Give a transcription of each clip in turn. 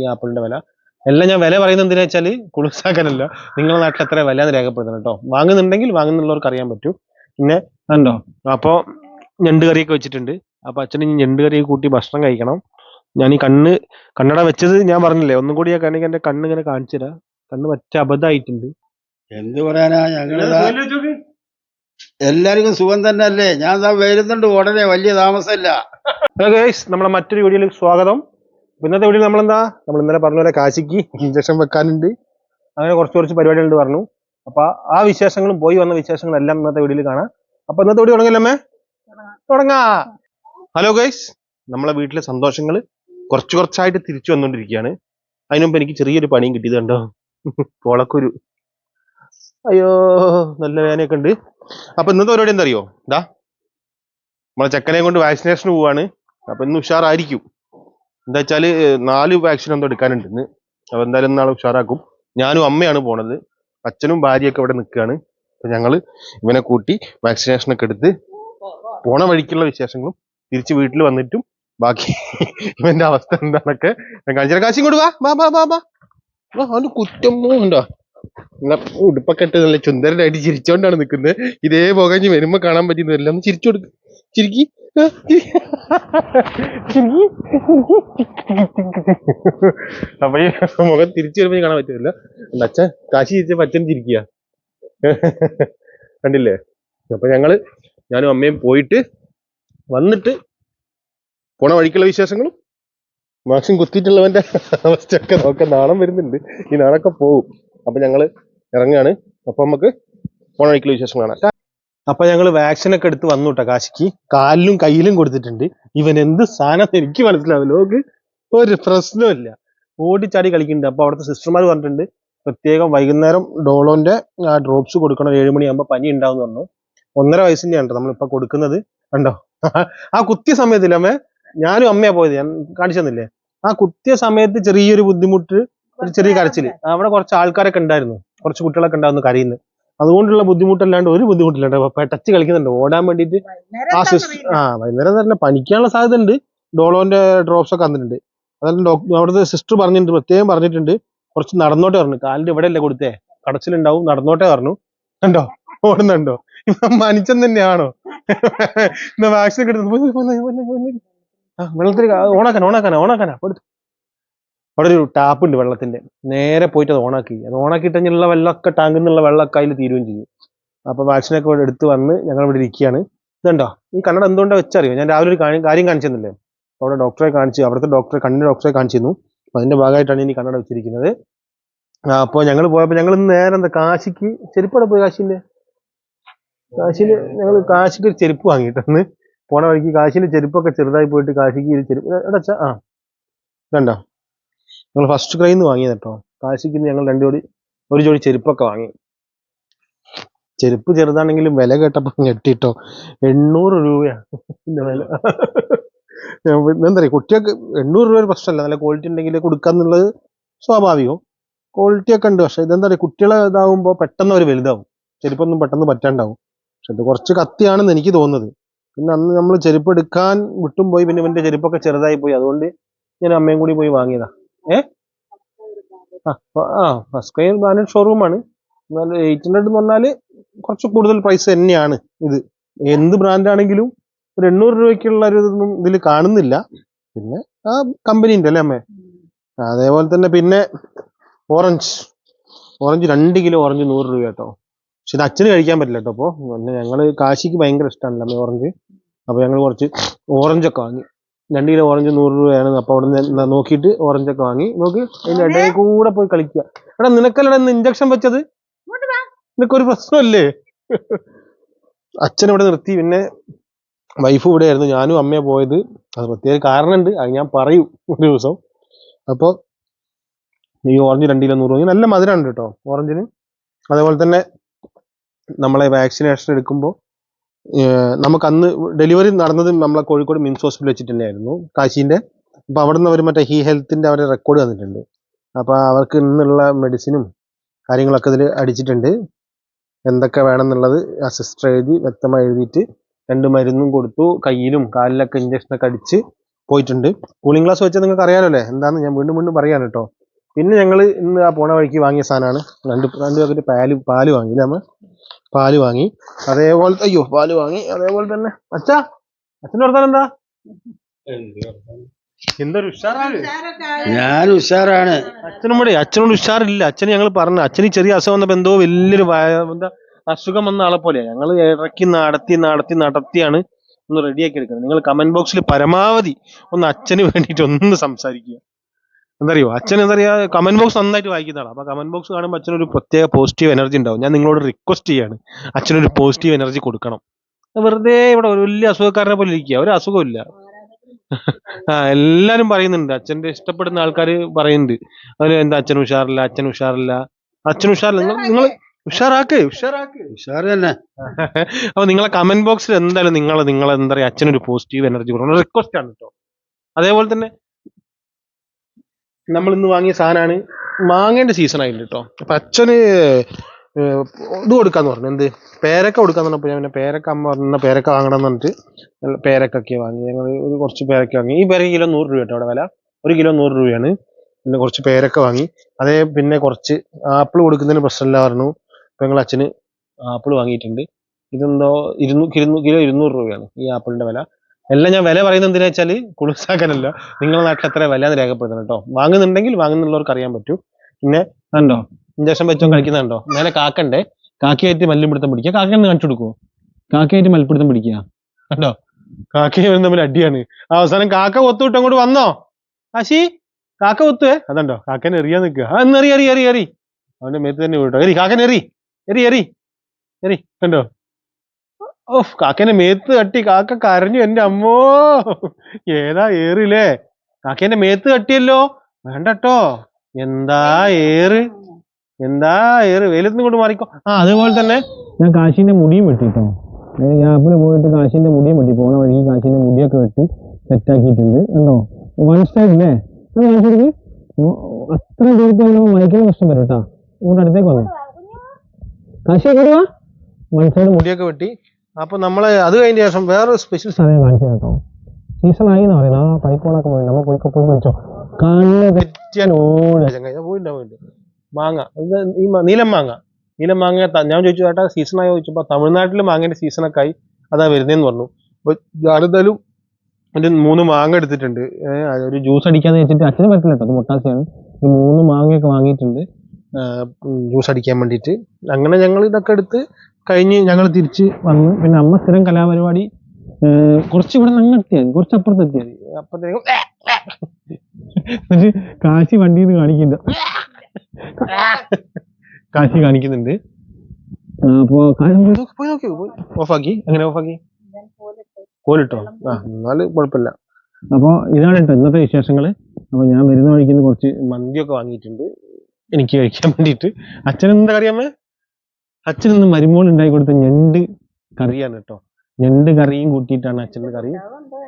ഈ ആപ്പിളിന്റെ വില. എല്ലാം ഞാൻ വില പറയുന്നത് എന്തിനാ വെച്ചാൽ കുളിസാക്കാനല്ല നിങ്ങളുടെ നാട്ടിൽ എത്ര വില എന്ന് രേഖപ്പെടുത്തണം കേട്ടോ. വാങ്ങുന്നുണ്ടെങ്കിൽ വാങ്ങുന്നുള്ളവർക്ക് അറിയാൻ പറ്റൂ. പിന്നെ കണ്ടോ? അപ്പോ ഞണ്ട് കറിയൊക്കെ വെച്ചിട്ടുണ്ട്. അപ്പൊ അച്ഛന് ഇനി ഞണ്ട് കറി കൂട്ടി ഭക്ഷണം കഴിക്കണം. ഞാൻ ഈ കണ്ണ് കണ്ണട വെച്ചത് ഞാൻ പറഞ്ഞില്ലേ ഒന്നും കൂടി ഞാൻ കണ്ണിക്ക് എന്റെ കണ്ണ് ഇങ്ങനെ കാണിച്ചു തരാം. കണ്ണ് പറ്റ അബദ്ധമായിട്ടുണ്ട്. എന്ത് പറയാനാ? ഞങ്ങൾ എല്ലാവർക്കും സുഖം തന്നെ അല്ലേ ഞാൻ ദാ വരുന്നുണ്ട് ഉടനെ വലിയ താമസമില്ല. നമ്മളെ മറ്റൊരു വീഡിയോയിലേക്ക് സ്വാഗതം. ഇന്നത്തെ വീട്ടിൽ നമ്മളെന്താ? നമ്മൾ ഇന്നലെ പറഞ്ഞ പോലെ കാശിക്ക് ഇഞ്ചക്ഷൻ വെക്കാനുണ്ട്. അങ്ങനെ കുറച്ച് കുറച്ച് പരിപാടികളുണ്ട് പറഞ്ഞു. അപ്പൊ ആ വിശേഷങ്ങളും പോയി വന്ന വിശേഷങ്ങളും എല്ലാം ഇന്നത്തെ വീഡിയോയിൽ കാണാം. അപ്പൊ ഇന്നത്തെ വീഡിയോ തുടങ്ങല്ലേ തുടങ്ങാ. ഹലോ ഗൈസ് നമ്മളെ വീട്ടിലെ സന്തോഷങ്ങൾ കുറച്ച് കുറച്ചായിട്ട് തിരിച്ചു വന്നുകൊണ്ടിരിക്കുകയാണ് അതിനുമുമ്പ് എനിക്ക് ചെറിയൊരു പണിയും കിട്ടിയത് കണ്ടോ? പോളക്കുരു. അയ്യോ നല്ല വേദനയൊക്കെ ഉണ്ട്. അപ്പൊ ഇന്നത്തെ പരിപാടി എന്തറിയോ ഇതാ നമ്മളെ ചെക്കനെ കൊണ്ട് വാക്സിനേഷൻ പോവാണ്. അപ്പൊ ഇന്ന് ഉഷാറായിരിക്കും. എന്താ വെച്ചാൽ നാല് വാക്സിൻ എന്തോ എടുക്കാനുണ്ട് ഇന്ന് അപ്പൊ എന്തായാലും നാളെ ഉഷാറാക്കും. ഞാനും അമ്മയാണ് പോണത്. അച്ഛനും ഭാര്യയൊക്കെ ഇവിടെ നിൽക്കുകയാണ് അപ്പൊ ഞങ്ങൾ ഇവനെ കൂട്ടി വാക്സിനേഷൻ ഒക്കെ എടുത്ത് പോണ വഴിക്കുള്ള വിശേഷങ്ങളും തിരിച്ച് വീട്ടിൽ വന്നിട്ടും ബാക്കി ഇവന്റെ അവസ്ഥ എന്താണൊക്കെ കാണിച്ചു കാശി ഇങ്ങോട്ട് വാ. വാ ഉടുപ്പൊക്കെ ഇട്ട് നല്ല ചുന്ദരനായിട്ട് ചിരിച്ചോണ്ടാണ് നിൽക്കുന്നത് ഇതേ പോകാൻ വരുമ്പോ കാണാൻ പറ്റുന്നില്ല ഒന്ന് ചിരിച്ചു കൊടുക്ക് ചിരിക്കി. അപ്പൊ മുഖം തിരിച്ചു വരുമ്പോ കാണാൻ പറ്റില്ല അച്ഛൻ കാശി ചിരിച്ച അച്ഛൻ ചിരിക്കുക കണ്ടില്ലേ? അപ്പൊ ഞങ്ങൾ ഞാനും അമ്മയും പോയിട്ട് വന്നിട്ട് പോണ വഴിക്കുള്ള വിശേഷങ്ങളും മാക്സിം കുത്തിയിട്ടുള്ളവന്റെ അവസ്ഥയൊക്കെ നോക്കാൻ നാണം വരുന്നുണ്ട്. ഈ നാണൊക്കെ പോകും അപ്പൊ ഞങ്ങൾ ഇറങ്ങാണ്. അപ്പൊ നമുക്ക് പോണ വഴിക്കുള്ള വിശേഷം കാണാം അപ്പൊ ഞങ്ങൾ വാക്സിനൊക്കെ എടുത്ത് വന്നു കേട്ടോ കാശിക്ക്. കാലിലും കയ്യിലും കൊടുത്തിട്ടുണ്ട്. ഇവൻ എന്ത് സാധനം എനിക്ക് മനസ്സിലാവില്ല. ഓക്ക് ഒരു പ്രശ്നമില്ല ഓടിച്ചാടി കളിക്കുന്നുണ്ട്. അപ്പൊ അവിടുത്തെ സിസ്റ്റർമാർ പറഞ്ഞിട്ടുണ്ട് പ്രത്യേകം വൈകുന്നേരം ഡോളോന്റെ ആ ഡ്രോപ്സ് കൊടുക്കണം. ഏഴ് മണിയാകുമ്പോ പനി ഉണ്ടാവും പറഞ്ഞു. ഒന്നര വയസ്സിന്റെ ആണ് നമ്മളിപ്പോ കൊടുക്കുന്നത്. കണ്ടോ? ആ കുത്തിയ സമയത്തില്ല അമ്മേ? ഞാനും അമ്മയാ പോയത്. ഞാൻ കാണിച്ചു തന്നില്ലേ? ആ കുത്തിയ സമയത്ത് ചെറിയൊരു ബുദ്ധിമുട്ട് ഒരു ചെറിയ കരച്ചിൽ. അവിടെ കുറച്ച് ആൾക്കാരൊക്കെ ഉണ്ടായിരുന്നു. കുറച്ച് കുട്ടികളൊക്കെ ഉണ്ടായിരുന്നു കരയുന്നത്. അതുകൊണ്ടുള്ള ബുദ്ധിമുട്ടല്ലാണ്ട് ഒരു ബുദ്ധിമുട്ടില്ലാണ്ട് പെട്ടച്ച് കളിക്കുന്നുണ്ട്. ഓടാൻ വേണ്ടിട്ട് ആ സിസ്റ്റർ ആ വൈകുന്നേരം തന്നെ പനിക്കാനുള്ള സാധ്യത ഉണ്ട് ഡോളോന്റെ ഡ്രോപ്സ് ഒക്കെ വന്നിട്ടുണ്ട് അതെല്ലാം ഡോക്ടർ അവിടുത്തെ സിസ്റ്റർ പറഞ്ഞിട്ടുണ്ട് പ്രത്യേകം പറഞ്ഞിട്ടുണ്ട്. കുറച്ച് നടന്നോട്ടെ പറഞ്ഞു. കാലിന്റെ ഇവിടെ അല്ലേ കൊടുത്തേ? കടച്ചിലുണ്ടാവും നടന്നോട്ടെ പറഞ്ഞു. കണ്ടോ? ഓടുന്നുണ്ടോ? ഇവൻ മനുഷ്യൻ തന്നെയാണോ? എന്നാ വാക്സിൻ കിട്ടുന്നു എടുത്ത് വെള്ളത്തിൽ ഓണാക്കാനാ ഓണാക്കാനാ ഓണാക്കാനാ കൊടുത്തു. അവിടെ ഒരു ടാപ്പ് ഉണ്ട് വെള്ളത്തിന്റെ. നേരെ പോയിട്ട് അത് ഓണാക്കി. അത് ഓണാക്കിയിട്ടുള്ള വെള്ളമൊക്കെ ടാങ്കിൽ നിന്നുള്ള വെള്ളമൊക്കെ അതിൽ തീരുകയും ചെയ്യും. അപ്പോൾ വാക്സിനൊക്കെ ഇവിടെ എടുത്ത് വന്ന് ഞങ്ങൾ ഇവിടെ ഇരിക്കുകയാണ്. ഇതുണ്ടോ? ഈ കണ്ണട എന്തുകൊണ്ടാണ് വെച്ചറിയോ? ഞാൻ രാവിലെ ഒരു കാര്യം കാണിച്ചെന്നില്ലേ? അവിടെ ഡോക്ടറെ കാണിച്ചു. അവിടുത്തെ ഡോക്ടറെ കണ്ണിന് ഡോക്ടറെ കാണിച്ചിരുന്നു. അപ്പോൾ അതിന്റെ ഭാഗമായിട്ടാണ് ഇനി കണ്ണട വെച്ചിരിക്കുന്നത്. അപ്പോൾ ഞങ്ങൾ പോയപ്പോൾ ഞങ്ങൾ നേരെ എന്താ കാശിക്ക് ചെരുപ്പാണ് പോയി കാശിന്റെ? കാശിയിൽ ഞങ്ങൾ കാശിക്ക് ഒരു ചെരുപ്പ് വാങ്ങിയിട്ടന്ന്. പോണ വഴിക്ക് കാശിന്റെ ചെരുപ്പൊക്കെ ചെറുതായി പോയിട്ട് കാശിക്ക് ഒരു ചെരുപ്പ്. എടാ അച്ഛാ, ആ. ഇതണ്ടോ? ഞങ്ങൾ ഫസ്റ്റ് ക്രൈന്ന് നിന്ന് വാങ്ങിയത് കേട്ടോ കാശിക്ക് ഞങ്ങൾ രണ്ട് ജോഡി ഒരു ജോഡി ചെരുപ്പൊക്കെ വാങ്ങി. ചെരുപ്പ് ചെറുതാണെങ്കിലും വില കേട്ടപ്പോൾ ഞെട്ടിട്ടോ. എണ്ണൂറ് രൂപയാണ് വില. എന്താ പറയുക കുട്ടികൾക്ക് എണ്ണൂറ് രൂപ ഒരു പ്രശ്നമല്ല. നല്ല ക്വാളിറ്റി ഉണ്ടെങ്കിൽ കൊടുക്കാന്നുള്ളത് സ്വാഭാവികം ക്വാളിറ്റി ഒക്കെ ഉണ്ട്. പക്ഷെ ഇതെന്താ പറയുക കുട്ടികളെ ഇതാവുമ്പോൾ പെട്ടെന്ന് അവർ വലുതാവും. ചെരുപ്പൊന്നും പെട്ടെന്ന് പറ്റാണ്ടാവും. പക്ഷെ ഇത് കുറച്ച് കത്തിയാണെന്ന് എനിക്ക് തോന്നുന്നത്. പിന്നെ അന്ന് നമ്മൾ ചെരുപ്പ് എടുക്കാൻ വിട്ടും പോയി പിന്നെ ഇവന്റെ ചെരുപ്പൊക്കെ ചെറുതായി പോയി. അതുകൊണ്ട് ഞാൻ അമ്മയും കൂടി പോയി വാങ്ങിയതാ. ഏ? ആ സ്ക്വയർ ബ്രാൻഡഡ് ഷോറൂമാണ് എന്നാൽ എയ്റ്റ് ഹൺഡ്രഡ് എന്ന് പറഞ്ഞാൽ കുറച്ച് കൂടുതൽ പ്രൈസ് തന്നെയാണ് ഇത്. എന്ത് ബ്രാൻഡാണെങ്കിലും ഒരു എണ്ണൂറ് രൂപയ്ക്കുള്ള ഒരു ഇതൊന്നും ഇതിൽ കാണുന്നില്ല. പിന്നെ ആ കമ്പനി ഉണ്ട് അല്ലേ അമ്മേ? അതേപോലെ തന്നെ പിന്നെ ഓറഞ്ച് ഓറഞ്ച് രണ്ട് കിലോ ഓറഞ്ച് നൂറ് രൂപ കേട്ടോ. പക്ഷെ ഇത് അച്ഛന് കഴിക്കാൻ പറ്റില്ല കേട്ടോ അപ്പോൾ ഞങ്ങൾ കാശിക്ക് ഭയങ്കര ഇഷ്ടമാണല്ലോ അമ്മ ഓറഞ്ച് അപ്പോൾ ഞങ്ങൾ കുറച്ച് ഓറഞ്ചൊക്കെ വാങ്ങി. രണ്ട് കിലോ ഓറഞ്ച് നൂറ് രൂപയാണ്. അപ്പോൾ അവിടെ നിന്ന് നോക്കിയിട്ട് ഓറഞ്ചൊക്കെ വാങ്ങി. നോക്കി അതിന്റെ ഇടയിൽ കൂടെ പോയി കളിക്കുക. എടാ നിനക്കല്ലടാ ഇന്ന് ഇഞ്ചക്ഷൻ വെച്ചത്? നിനക്കൊരു പ്രശ്നമല്ലേ? അച്ഛൻ ഇവിടെ നിർത്തി. പിന്നെ വൈഫ് ഇവിടെ ആയിരുന്നു. ഞാനും അമ്മയെ പോയത്. അത് പ്രത്യേക കാരണമുണ്ട്. അത് ഞാൻ പറയും ഒരു ദിവസം. അപ്പോൾ ഈ ഓറഞ്ച് രണ്ട് കിലോ നൂറ് നല്ല മധുരമുണ്ട് കേട്ടോ ഓറഞ്ചിന്. അതേപോലെ തന്നെ നമ്മളെ വാക്സിനേഷൻ എടുക്കുമ്പോൾ നമുക്ക് അന്ന് ഡെലിവറി നടന്നത് നമ്മളെ കോഴിക്കോട് മിംസ് ഹോസ്പിറ്റലിൽ വെച്ചിട്ട് തന്നെയായിരുന്നു കാശീന്റെ. അപ്പോൾ അവിടെ നിന്ന് അവർ മറ്റേ ഹീ ഹെൽത്തിന്റെ അവരെ റെക്കോർഡ് തന്നിട്ടുണ്ട്. അപ്പോൾ അവർക്ക് ഇന്നുള്ള മെഡിസിനും കാര്യങ്ങളൊക്കെ ഇതിൽ അടിച്ചിട്ടുണ്ട്. എന്തൊക്കെ വേണമെന്നുള്ളത് ആ സിസ്റ്റർ എഴുതി വ്യക്തമായി എഴുതിയിട്ട് രണ്ട് മരുന്നും കൊടുത്തു. കയ്യിലും കാലിലൊക്കെ ഇഞ്ചക്ഷനൊക്കെ അടിച്ച് പോയിട്ടുണ്ട്. കൂളിംഗ് ഗ്ലാസ് വെച്ചാൽ നിങ്ങൾക്ക് അറിയാലോ അല്ലേ? എന്താന്ന് ഞാൻ വീണ്ടും വീണ്ടും പറയാൻ കേട്ടോ. പിന്നെ ഞങ്ങൾ ഇന്ന് ആ പോണ വഴിക്ക് വാങ്ങിയ സാധനമാണ്. രണ്ട് രണ്ട് പാക്കറ്റ് പാൽ പാൽ വാങ്ങി അമ്മ. പാൽ വാങ്ങി. അതേപോലെ അയ്യോ പാൽ വാങ്ങി. അതേപോലെ തന്നെ അച്ഛാ അച്ഛന്റെ വർത്താനം എന്താ? എന്തൊരു ഉഷാറാണ്. ഞാൻ ഉഷാറാണ്. അച്ഛനും കൂടെ അച്ഛനോട് ഉഷാറില്ല. അച്ഛന് ഞങ്ങൾ പറഞ്ഞു അച്ഛന് ചെറിയ അസുഖം വന്നപ്പോ എന്തോ വലിയൊരു എന്താ അസുഖം വന്ന ആളെ പോലെയാ ഞങ്ങൾ ഇറക്കി നടത്തി നടത്തി നടത്തിയാണ് ഒന്ന് റെഡിയാക്കി എടുക്കുന്നത്. നിങ്ങൾ കമന്റ് ബോക്സിൽ പരമാവധി ഒന്ന് അച്ഛന് വേണ്ടിട്ട് ഒന്ന് സംസാരിക്കുക. എന്തറിയോ? അച്ഛൻ എന്താ പറയാ കമന്റ് ബോക്സ് നന്നായിട്ട് വായിക്കുന്നതാണ്. അപ്പൊ കമന്റ് ബോക്സ് കാണുമ്പോൾ അച്ഛനൊരു പ്രത്യേക പോസിറ്റീവ് എനർജി ഉണ്ടാവും. ഞാൻ നിങ്ങളോട് റിക്വസ്റ്റ് ചെയ്യാണ്. അച്ഛനൊരു പോസിറ്റീവ് എനർജി കൊടുക്കണം. വെറുതെ ഇവിടെ ഒരു വലിയ അസുഖക്കാരനെ പോലെ ഇരിക്കുക. ഒരു അസുഖമില്ല ആ എല്ലാരും പറയുന്നുണ്ട്. അച്ഛന്റെ ഇഷ്ടപ്പെടുന്ന ആൾക്കാർ പറയുന്നുണ്ട്. അതിൽ എന്താ അച്ഛൻ ഉഷാറില്ല അച്ഛൻ ഉഷാറില്ല? അച്ഛൻ ഉഷാറില്ല. നിങ്ങൾ നിങ്ങൾ ഉഷാറാക്ക് ഉഷാറാക്ക്. ഉഷാറ് തന്നെ. അപ്പൊ നിങ്ങളെ കമന്റ് ബോക്സിൽ എന്തായാലും നിങ്ങൾ നിങ്ങൾ എന്താ പറയാ അച്ഛനൊരു പോസിറ്റീവ് എനർജി കൊടുക്കണം. റിക്വസ്റ്റ് ആണ് കേട്ടോ അതേപോലെ തന്നെ നമ്മൾ ഇന്ന് വാങ്ങിയ സാധനമാണ് മാങ്ങേന്റെ സീസൺ ആയില്ല കേട്ടോ അപ്പൊ അച്ഛന് ഇത് കൊടുക്കാന്ന് പറഞ്ഞു. എന്ത്? പേരക്ക കൊടുക്കാന്ന് പറഞ്ഞപ്പോ ഞാൻ പിന്നെ പേരക്ക അമ്മ പറഞ്ഞ പേരക്ക വാങ്ങണം എന്ന് പറഞ്ഞിട്ട് പേരക്കൊക്കെ വാങ്ങി. ഞങ്ങൾ കുറച്ച് പേരക്ക വാങ്ങി. ഈ പേരക്ക കിലോ നൂറ് രൂപ കേട്ടോ അവിടെ വില. ഒരു കിലോ നൂറ് രൂപയാണ്. പിന്നെ കുറച്ച് പേരക്ക വാങ്ങി. അതേ പിന്നെ കുറച്ച് ആപ്പിൾ കൊടുക്കുന്നതിന് പ്രശ്നമില്ല പറഞ്ഞു. ഇപ്പൊ ഞങ്ങൾ അച്ഛന് ആപ്പിൾ വാങ്ങിയിട്ടുണ്ട്. ഇതെന്തോ ഇരുന്നൂ കിലോ ഇരുന്നൂറ് രൂപയാണ് ഈ ആപ്പിളിന്റെ വില. എല്ലാം ഞാൻ വില പറയുന്നത് എന്തിനാ വെച്ചാൽ കുളിസാക്കാനല്ല നിങ്ങളുടെ നാട്ടിൽ എത്ര വില എന്ന് രേഖപ്പെടുത്തണം കേട്ടോ. വാങ്ങുന്നുണ്ടെങ്കിൽ വാങ്ങുന്നുള്ളവർക്ക് അറിയാൻ പറ്റൂ. പിന്നെ കണ്ടോ? ഇഞ്ചക്ഷൻ വെച്ചോ കഴിക്കുന്നുണ്ടോ നേരെ കാക്കണ്ടേ കാക്കയായിട്ട് മല്ലിപ്പിടുത്തം പിടിക്കുക. കാക്കന്ന് കാണിച്ചു കൊടുക്കുവോ? കാക്കയായിട്ട് മൽപ്പിടുത്തം പിടിക്കുക. കണ്ടോ? കാക്കയും തമ്മിൽ അടിയാണ്. അവസാനം കാക്ക ഒത്തുവിട്ട് അങ്ങോട്ട് വന്നോ? ആശി കാക്ക ഒത്തുവേ അതുണ്ടോ? കാക്കനെ എറിയാൻ നിൽക്കുക. ആ എന്ന് എറി എറി എറി എറി. അവന്റെ മേത്ത് തന്നെ വീട്ടോ എറി കാക്കനെ എറി. എറി എറി. എറി. കണ്ടോ? ഓ കാക്കേനെ മേത്ത് തട്ടി കാക്ക കരഞ്ഞു എന്റെ അമ്മോ. ഏതാ ഏറില്ലേ കാക്കേന്റെ മേത്ത് തട്ടിയല്ലോ? വേണ്ടട്ടോ. എന്താ ഏറ്? എന്താ ഏറ്? വെയിലത്തും കൊണ്ട് മാറിക്കോ. ആ അതുപോലെ തന്നെ ഞാൻ കാശിന്റെ മുടിയും വെട്ടിട്ടോ. ഗ്യാപ്പിൽ പോയിട്ട് കാശിന്റെ മുടിയും വെട്ടി. പോണ വഴിക്ക് കാശിന്റെ മുടിയൊക്കെ വെട്ടി സെറ്റാക്കിയിട്ടുണ്ട്. കണ്ടോ? വൺ സൈഡ് അല്ലേ അത് അത്ര ദൂരത്ത് വരുമ്പോൾ മൈക്കിന് പ്രശ്നം വരും കേട്ടോ ഇങ്ങോട്ട് അടുത്തേക്ക് വന്നു. കാശി വൺ സൈഡ് മുടിയൊക്കെ വെട്ടി അപ്പൊ നമ്മളെ അത് കഴിഞ്ഞ ശേഷം വേറെ സ്പെഷ്യൽ സമയം കാണിച്ചു കേട്ടോ സീസൺ ആയി എന്ന് പറയുന്നത്. ആ പൈപ്പോളൊക്കെ പോയി. നമ്മൾ പോയി പോയി കണ്ണ് പോയില്ല പോയില്ല. മാങ്ങ. ഇത് ഈ നീലം മാങ്ങ. നീലം മാങ്ങ ഞാൻ ചോദിച്ചു ചേട്ടാ സീസൺ ആയി ചോദിച്ചപ്പോ തമിഴ്നാട്ടിൽ മാങ്ങേന്റെ സീസണൊക്കെ ആയി. അതാ വരുന്നതെന്ന് പറഞ്ഞു. അപ്പൊ ഞാനെന്തായാലും ഒരു മൂന്ന് മാങ്ങ എടുത്തിട്ടുണ്ട്. ഒരു ജ്യൂസ് അടിക്കാന്ന് വെച്ചിട്ട് അച്ഛന് പറ്റില്ല കേട്ടോ അത് മുട്ടാസിയാണ്. ഈ മൂന്ന് മാങ്ങയൊക്കെ വാങ്ങിയിട്ടുണ്ട്. ജ്യൂസ് അടിക്കാൻ വേണ്ടിയിട്ട്. അങ്ങനെ ഞങ്ങൾ ഇതൊക്കെ എടുത്ത് കഴിഞ്ഞ് ഞങ്ങൾ തിരിച്ച് വന്ന് പിന്നെ അമ്മ സ്ഥിരം കലാപരിപാടി കുറച്ച് ഇവിടെ നിന്ന് എത്തിയാൽ കുറച്ച് അപ്പുറത്ത് എത്തിയാൽ അപ്പത്തേക്കും എന്നിട്ട് കാശി വണ്ടിയിൽ നിന്ന് കാണിക്കുന്നുണ്ട്. കാശി കാണിക്കുന്നുണ്ട്. അപ്പോ പോയി നോക്കി ഓഫാക്കി. അങ്ങനെ ഓഫാക്കി? കോലിട്ടോ? എന്നാൽ കുഴപ്പമില്ല. അപ്പൊ ഇതാണ് ഇന്നത്തെ വിശേഷങ്ങൾ. അപ്പൊ ഞാൻ വരുന്ന വഴിക്ക് കുറച്ച് മന്തിയൊക്കെ വാങ്ങിയിട്ടുണ്ട്. എനിക്ക് കഴിക്കാൻ വേണ്ടിയിട്ട്. അച്ഛൻ എന്താ കറിയാമ്മ അച്ഛൻ ഇന്ന് മരുമോൾ ഉണ്ടാക്കി കൊടുത്ത ഞണ്ട് കറിയാണ് കേട്ടോ. ഞണ്ട് കറിയും കൂട്ടിയിട്ടാണ് അച്ഛന്റെ കറി.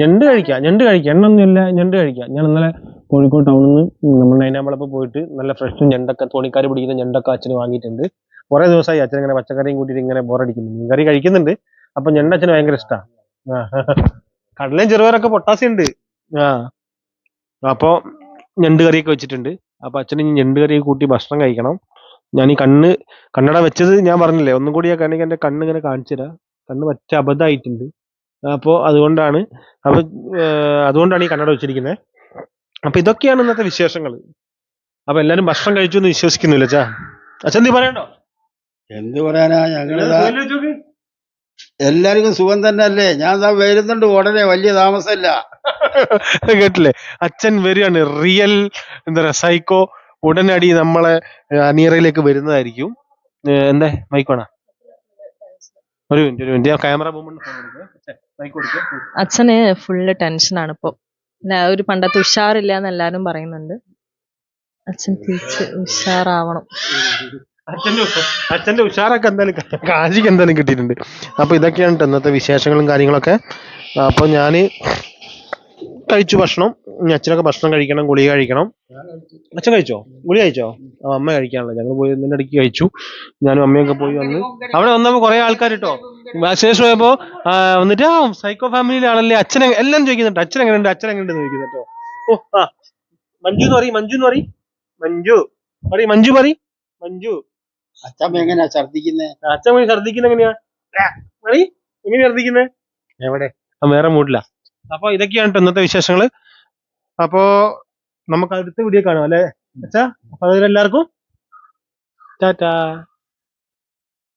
ഞണ്ട് കഴിക്കാം ഞണ്ട് കഴിക്കാം. എണ്ണൊന്നുമില്ല ഞണ്ട് കഴിക്കാം. ഞാൻ ഇന്നലെ കോഴിക്കോട് ടൗണിൽ നിന്ന് നമ്മൾ നൈനാമ്പളപ്പ് പോയിട്ട് നല്ല ഫ്രഷ് ഞണ്ടൊക്കെ തോണിക്കാർ പിടിക്കുന്ന ഞണ്ടൊക്കെ അച്ഛന് വാങ്ങിയിട്ടുണ്ട്. കുറേ ദിവസമായി അച്ഛൻ ഇങ്ങനെ പച്ചക്കറിയും കൂട്ടിയിട്ട് ഇങ്ങനെ ബോറടിക്കുന്നു മീൻ കറി കഴിക്കുന്നുണ്ട്. അപ്പൊ ഞണ്ട് അച്ഛന് ഭയങ്കര ഇഷ്ടമാണ് കടലയും ചെറുപയറൊക്കെ പൊട്ടാസ്യം ഉണ്ട്. ആ അപ്പോൾ ഞണ്ട് കറിയൊക്കെ വെച്ചിട്ടുണ്ട്. അപ്പൊ അച്ഛന് ഇനി ഞണ്ട് കറി കൂട്ടി ഭക്ഷണം കഴിക്കണം. ഞാൻ ഈ കണ്ണ് കണ്ണട വെച്ചത് ഞാൻ പറഞ്ഞില്ലേ ഒന്നും കൂടി ആ കണ്ണിക്ക് എന്റെ കണ്ണ് ഇങ്ങനെ കാണിച്ചു തരാം കണ്ണ് വെച്ച അബദ്ധമായിട്ടുണ്ട്. അപ്പോൾ അതുകൊണ്ടാണ് അപ്പൊ അതുകൊണ്ടാണ് ഈ കണ്ണട വെച്ചിരിക്കുന്നത് അപ്പൊ ഇതൊക്കെയാണ് ഇന്നത്തെ വിശേഷങ്ങൾ. അപ്പൊ എല്ലാരും ഭക്ഷണം കഴിച്ചു എന്ന് വിശ്വസിക്കുന്നില്ല ചാ അച്ഛൻ നീ പറയണ്ടോ എന്ത് പറയാനാ ഞങ്ങളിതാ എല്ലാവർക്കും സുഖം തന്നെ അല്ലേ ഞാൻ വരുന്നുണ്ട്. ഉടനെ വലിയ താമസമില്ല. കേട്ടില്ലേ? അച്ഛൻ വരികയാണ്. റിയൽ എന്താ പറയാ സൈക്കോ ഉടനടി നമ്മളെ അനിയറയിലേക്ക് വരുന്നതായിരിക്കും. എന്താ എന്തേ? മൈക്ക് വേണോ? ഒരു മിനിറ്റ് ഒരു മിനിറ്റ്. ക്യാമറ അച്ഛന് ഫുള്ള് ടെൻഷനാണ് ഇപ്പൊ. ഒരു പണ്ടത്തെ ഉഷാറില്ല എന്ന് എല്ലാരും പറയുന്നുണ്ട്. അച്ഛൻ തിരിച്ച് ഉഷാറാവണം. അച്ഛന്റെ ഉഷാറൊക്കെ എന്തായാലും കാശിക്ക് എന്തായാലും കിട്ടിയിട്ടുണ്ട്. അപ്പൊ ഇതൊക്കെയാണ് ഇന്നത്തെ വിശേഷങ്ങളും കാര്യങ്ങളൊക്കെ. അപ്പൊ ഞാൻ കഴിച്ചു ഭക്ഷണം. ഇനി അച്ഛനൊക്കെ ഭക്ഷണം കഴിക്കണം ഗുളിക കഴിക്കണം. അച്ഛൻ കഴിച്ചോ? ഗുളിക കഴിച്ചോ? അമ്മ കഴിക്കാനുള്ളത് ഞങ്ങൾ പോയി ഇതിന്റെ ഇടയ്ക്ക് കഴിച്ചു. ഞാനും അമ്മയൊക്കെ പോയി വന്ന്. അവിടെ വന്നപ്പോ കുറെ ആൾക്കാർ കേട്ടോ വാക്സിനേഷൻ പോയപ്പോ വന്നിട്ട് ആ സൈക്കോ ഫാമിലിയിലെ ആളല്ലേ? അച്ഛൻ എല്ലാം ചോദിക്കുന്നുണ്ട്. അച്ഛൻ എങ്ങനെയുണ്ട്? അച്ഛൻ എങ്ങനെയുണ്ട് ചോദിക്കുന്നു കേട്ടോ ഓ ആ. മഞ്ജു എന്ന് പറയും. മഞ്ജു എന്ന് പറയും. മഞ്ജു. പറയും മഞ്ജു പറയും. മഞ്ജു. അച്ഛമ്മ എങ്ങനെയാ ഛർദിക്കുന്നേ പോയി ഛർദ്ദിക്കുന്ന എങ്ങനെയാ? മണി എങ്ങനെയാ ഛർദ്ദിക്കുന്നത് എവിടെ? ആ വേറെ മൂടില്ല അപ്പൊ ഇതൊക്കെയാണ് ട്ടോ ഇന്നത്തെ വിശേഷങ്ങൾ. അപ്പോ നമുക്ക് അടുത്ത വീഡിയോ കാണാം അല്ലെ? അച്ഛാ അപ്പൊ അതിലെല്ലാവർക്കും ടാറ്റാ.